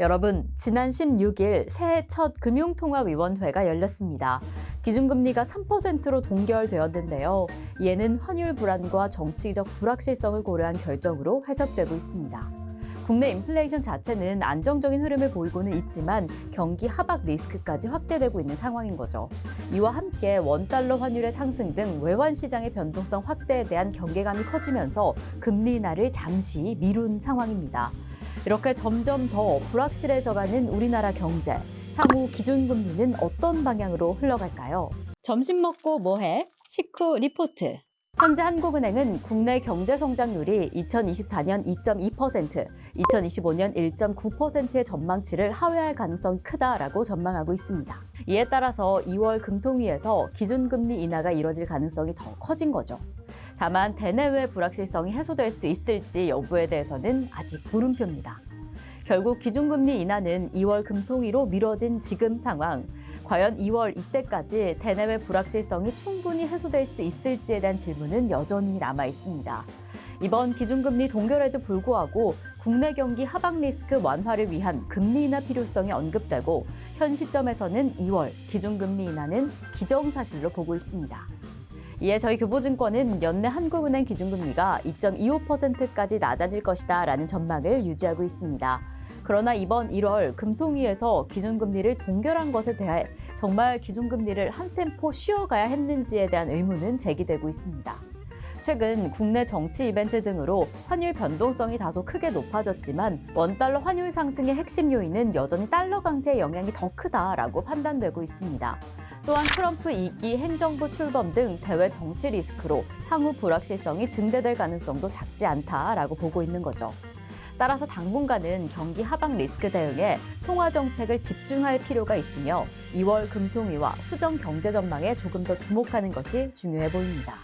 여러분, 지난 16일 새해 첫 금융통화위원회가 열렸습니다. 기준금리가 3%로 동결되었는데요. 이에는 환율 불안과 정치적 불확실성을 고려한 결정으로 해석되고 있습니다. 국내 인플레이션 자체는 안정적인 흐름을 보이고는 있지만 경기 하박 리스크까지 확대되고 있는 상황인 거죠. 이와 함께 원달러 환율의 상승 등 외환 시장의 변동성 확대에 대한 경계감이 커지면서 금리 인하를 잠시 미룬 상황입니다. 이렇게 점점 더 불확실해져가는 우리나라 경제. 향후 기준금리는 어떤 방향으로 흘러갈까요? 점심 먹고 뭐해? 식후 리포트. 현재 한국은행은 국내 경제 성장률이 2024년 2.2%, 2025년 1.9%의 전망치를 하회할 가능성이 크다라고 전망하고 있습니다. 이에 따라서 2월 금통위에서 기준금리 인하가 이뤄질 가능성이 더 커진 거죠. 다만 대내외 불확실성이 해소될 수 있을지 여부에 대해서는 아직 물음표입니다. 결국 기준금리 인하는 2월 금통위로 미뤄진 지금 상황. 과연 2월 이때까지 대내외 불확실성이 충분히 해소될 수 있을지에 대한 질문은 여전히 남아 있습니다. 이번 기준금리 동결에도 불구하고 국내 경기 하방 리스크 완화를 위한 금리 인하 필요성이 언급되고 현 시점에서는 2월 기준금리 인하는 기정사실로 보고 있습니다. 이에 저희 교보증권은 연내 한국은행 기준금리가 2.25%까지 낮아질 것이다 라는 전망을 유지하고 있습니다. 그러나 이번 1월 금통위에서 기준금리를 동결한 것에 대해 정말 기준금리를 한 템포 쉬어가야 했는지에 대한 의문은 제기되고 있습니다. 최근 국내 정치 이벤트 등으로 환율 변동성이 다소 크게 높아졌지만 원달러 환율 상승의 핵심 요인은 여전히 달러 강세의 영향이 더 크다라고 판단되고 있습니다. 또한 트럼프 2기 행정부 출범 등 대외 정치 리스크로 향후 불확실성이 증대될 가능성도 작지 않다라고 보고 있는 거죠. 따라서 당분간은 경기 하방 리스크 대응에 통화 정책을 집중할 필요가 있으며 2월 금통위와 수정 경제 전망에 조금 더 주목하는 것이 중요해 보입니다.